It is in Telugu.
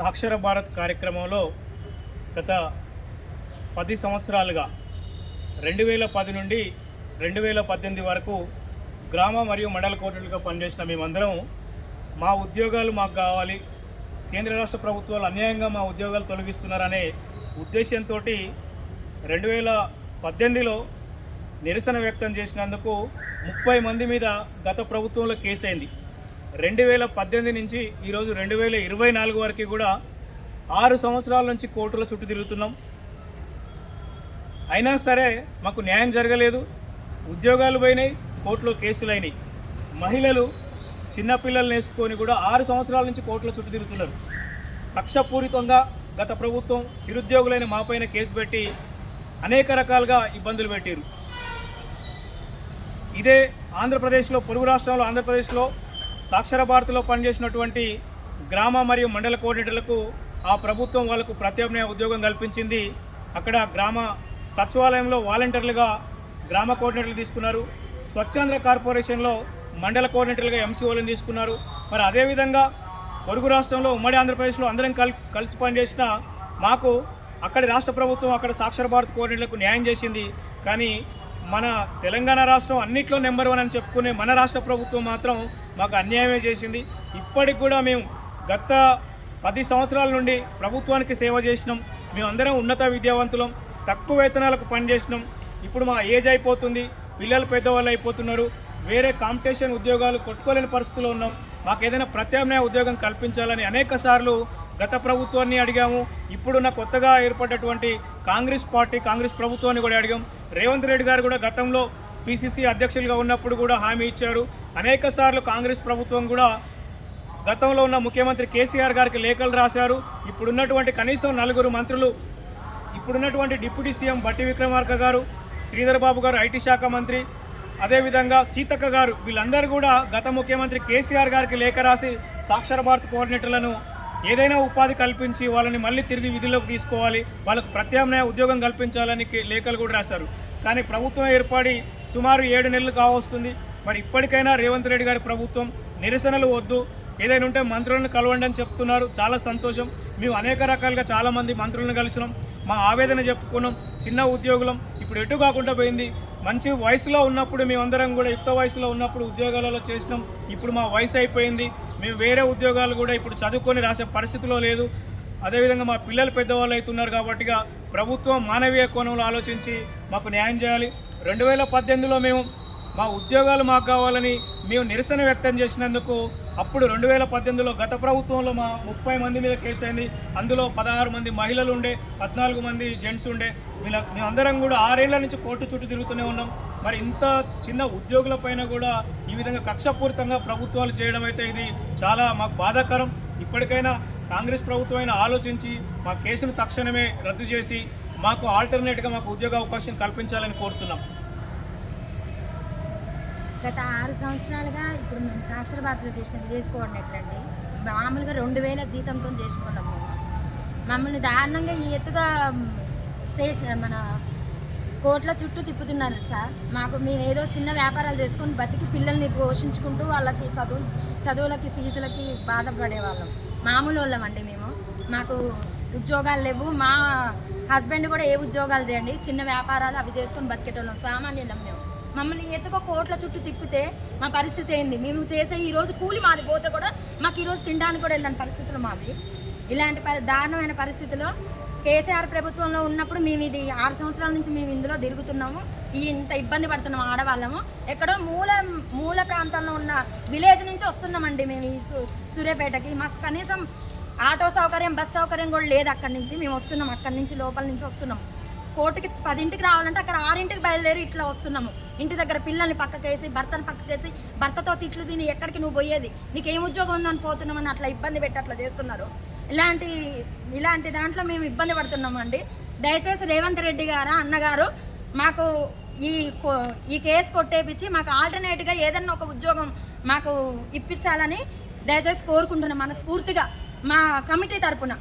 సాక్షర భారత్ కార్యక్రమంలో గత పది సంవత్సరాలుగా రెండు వేల పది నుండి రెండు వేల పద్దెనిమిది వరకు గ్రామ మరియు మండల కోటలుగా పనిచేసిన మేమందరం మా ఉద్యోగాలు మాకు కావాలి కేంద్ర రాష్ట్ర ప్రభుత్వాలు అన్యాయంగా మా ఉద్యోగాలు తొలగిస్తున్నారనే ఉద్దేశంతో రెండు వేల పద్దెనిమిదిలో నిరసన వ్యక్తం చేసినందుకు ముప్పై మంది మీద గత ప్రభుత్వంలో కేసైంది. రెండు వేల పద్దెనిమిది నుంచి ఈరోజు రెండు వేల ఇరవై నాలుగు వరకు కూడా ఆరు సంవత్సరాల నుంచి కోర్టుల చుట్టూ తిరుగుతున్నాం. అయినా సరే మాకు న్యాయం జరగలేదు. ఉద్యోగాలు పోయినాయి కోర్టులో కేసులు అయినాయి. మహిళలు చిన్నపిల్లల్ని వేసుకొని కూడా ఆరు సంవత్సరాల నుంచి కోర్టుల చుట్టూ తిరుగుతున్నారు. కక్షపూరితంగా గత ప్రభుత్వం చిరుద్యోగులైన మాపైన కేసు పెట్టి అనేక రకాలుగా ఇబ్బందులు పెట్టారు ఇదే ఆంధ్రప్రదేశ్లో పొరుగు రాష్ట్రంలో ఆంధ్రప్రదేశ్లో సాక్షర భారత్లో పనిచేసినటువంటి గ్రామ మరియు మండల కోఆర్డినేటర్లకు ఆ ప్రభుత్వం వాళ్ళకు ప్రత్యామ్నాయ ఉద్యోగం కల్పించింది. అక్కడ గ్రామ సచివాలయంలో వాలంటీర్లుగా గ్రామ కోఆర్డినేటర్లు తీసుకున్నారు. స్వచ్ఛాంధ్ర కార్పొరేషన్లో మండల కోఆర్డినేటర్లుగా ఎంసీఓలను తీసుకున్నారు. మరి అదేవిధంగా పొరుగు రాష్ట్రంలో ఉమ్మడి ఆంధ్రప్రదేశ్లో అందరం కల్ కలిసి పనిచేసిన మాకు అక్కడి రాష్ట్ర ప్రభుత్వం అక్కడ సాక్షర భారత్ కోఆర్డినేటర్లకు న్యాయం చేసింది. కానీ మన తెలంగాణ రాష్ట్రం అన్నిట్లో నెంబర్ వన్ అని చెప్పుకునే మన రాష్ట్ర ప్రభుత్వం మాత్రం మాకు అన్యాయమే చేసింది. ఇప్పటికి కూడా మేము గత పది సంవత్సరాల నుండి ప్రభుత్వానికి సేవ చేసినాం. మేమందరం ఉన్నత విద్యావంతులం. తక్కువ వేతనాలకు పనిచేసినాం ఇప్పుడు మా ఏజ్ అయిపోతుంది. పిల్లలు పెద్దవాళ్ళు అయిపోతున్నారు. వేరే కాంపిటీషన్ ఉద్యోగాలు కొట్టుకోలేని పరిస్థితిలో ఉన్నాం. మాకు ఏదైనా ప్రత్యామ్నాయ ఉద్యోగం కల్పించాలని అనేక సార్లు గత ప్రభుత్వాన్ని అడిగాము. ఇప్పుడున్న కొత్తగా ఏర్పడ్డటువంటి కాంగ్రెస్ పార్టీ కాంగ్రెస్ ప్రభుత్వాన్ని కూడా అడిగాం. రేవంత్ రెడ్డి గారు కూడా గతంలో పిసిసి అధ్యక్షులుగా ఉన్నప్పుడు కూడా హామీ ఇచ్చారు. అనేక సార్లు కాంగ్రెస్ ప్రభుత్వం కూడా గతంలో ఉన్న ముఖ్యమంత్రి కేసీఆర్ గారికి లేఖలు రాశారు. ఇప్పుడున్నటువంటి కనీసం నలుగురు మంత్రులు ఇప్పుడున్నటువంటి డిప్యూటీ సీఎం బట్టి విక్రమార్క గారు శ్రీధర్ బాబు గారు ఐటీ శాఖ మంత్రి అదేవిధంగా సీతక్క గారు వీళ్ళందరూ కూడా గత ముఖ్యమంత్రి కేసీఆర్ గారికి లేఖ రాసి సాక్షర భారత్ కోఆర్డినేటర్లను ఏదైనా ఉపాధి కల్పించి వాళ్ళని మళ్ళీ తిరిగి విధుల్లోకి తీసుకోవాలి. వాళ్ళకు ప్రత్యామ్నాయ ఉద్యోగం కల్పించాలని లేఖలు కూడా రాశారు. కానీ ప్రభుత్వం ఏర్పడి సుమారు ఏడు నెలలు కావస్తుంది. మరి ఇప్పటికైనా రేవంత్ రెడ్డి గారి ప్రభుత్వం నిరసనలు వద్దు. ఏదైనా ఉంటే మంత్రులను కలవండి అని చెప్తున్నారు. చాలా సంతోషం. మేము అనేక రకాలుగా చాలామంది మంత్రులను కలిసినాం. మా ఆవేదన చెప్పుకున్నాం. చిన్న ఉద్యోగులం. ఇప్పుడు ఎటు కాకుండా పోయింది. మంచి వయసులో ఉన్నప్పుడు మేమందరం కూడా యుక్త వయసులో ఉన్నప్పుడు ఉద్యోగాలలో చేసినాం. ఇప్పుడు మా వయసు అయిపోయింది. మేము వేరే ఉద్యోగాలు కూడా ఇప్పుడు చదువుకొని రాసే పరిస్థితిలో లేదు. అదేవిధంగా మా పిల్లలు పెద్దవాళ్ళు అవుతున్నారు కాబట్టిగా ప్రభుత్వం మానవీయ కోణంలో ఆలోచించి మాకు న్యాయం చేయాలి. రెండు వేల పద్దెనిమిదిలో మేము మా ఉద్యోగాలు మాకు కావాలని మేము నిరసన వ్యక్తం చేసినందుకు అప్పుడు రెండు వేల పద్దెనిమిదిలో గత ప్రభుత్వంలో మా ముప్పై మంది మీద కేసు అయింది. అందులో పదహారు మంది మహిళలు ఉండే పద్నాలుగు మంది జెంట్స్ ఉండే. వీళ్ళ మేమందరం కూడా ఆరేళ్ళ నుంచి కోర్టు చుట్టూ తిరుగుతూనే ఉన్నాం. మరి ఇంత చిన్న ఉద్యోగుల పైన కూడా ఈ విధంగా కక్షపూరితంగా ప్రభుత్వాలు చేయడం అయితే ఇది చాలా మాకు బాధాకరం. ఇప్పటికైనా కాంగ్రెస్ ప్రభుత్వం అయినా ఆలోచించి మా కేసును తక్షణమే రద్దు చేసి మాకు ఆల్టర్నేట్గా మాకు ఉద్యోగ అవకాశం కల్పించాలని కోరుతున్నాం. గత ఆరు సంవత్సరాలుగా ఇప్పుడు మేము సాక్షర భారత్లో చేసిన విలేజ్ కోఆర్డినేటర్ అండి మామూలుగా రెండు వేల జీతంతో చేసుకున్నాము మమ్మల్ని దారుణంగా ఈ ఎత్తుగా స్టేషన్ మన కోట్ల చుట్టూ తిప్పుతున్నారు సార్. మాకు మేము ఏదో చిన్న వ్యాపారాలు చేసుకొని బతికి పిల్లల్ని పోషించుకుంటూ వాళ్ళకి చదువు చదువులకి ఫీజులకి బాధపడేవాళ్ళం. మామూలు వాళ్ళం అండి మేము. మాకు ఉద్యోగాలు లేవు. మా హస్బెండ్ కూడా ఏ ఉద్యోగాలు చేయండి చిన్న వ్యాపారాలు అవి చేసుకొని బతికేటోళ్ళం సామాన్యులం మేము. మమ్మల్ని ఎత్తుకో కోట్ల చుట్టూ తిప్పితే మా పరిస్థితి ఏంది? మేము చేసే ఈ రోజు కూలి మాది పోతే కూడా మాకు ఈరోజు తినడానికి కూడా వెళ్ళని పరిస్థితులు మావి. ఇలాంటి పరి దారుణమైన పరిస్థితిలో కేసీఆర్ ప్రభుత్వంలో ఉన్నప్పుడు మేము ఇది ఆరు సంవత్సరాల నుంచి మేము ఇందులో తిరుగుతున్నాము. ఇంత ఇబ్బంది పడుతున్నాము ఆడవాళ్ళము. ఎక్కడో మూల మూల ప్రాంతంలో ఉన్న విలేజ్ నుంచి వస్తున్నామండి మేము ఈ సు- సూర్యాపేటకి. మాకు కనీసం ఆటో సౌకర్యం బస్ సౌకర్యం కూడా లేదు అక్కడి నుంచి. మేము వస్తున్నాం అక్కడి నుంచి లోపల నుంచి వస్తున్నాం కోర్టుకి పదింటికి రావాలంటే అక్కడ ఆరింటికి బయలుదేరి ఇట్లా వస్తున్నాము. ఇంటి దగ్గర పిల్లల్ని పక్కకేసి భర్తను పక్కకేసి భర్తతో తిట్లు తిని ఎక్కడికి నువ్వు పోయేది? నీకేం ఉద్యోగం ఉందని పోతున్నామని అట్లా ఇబ్బంది పెట్టి అట్లా చేస్తున్నారు? ఇలాంటి ఇలాంటి దాంట్లో మేము ఇబ్బంది పడుతున్నామండి. దయచేసి రేవంత్ రెడ్డి గారా అన్నగారు మాకు ఈ కో- ఈ కేసు కొట్టేపించి మాకు ఆల్టర్నేట్గా ఏదన్నా ఒక ఉద్యోగం మాకు ఇప్పించాలని దయచేసి కోరుకుంటున్నాం మనస్ఫూర్తిగా మా కమిటీ తరపున.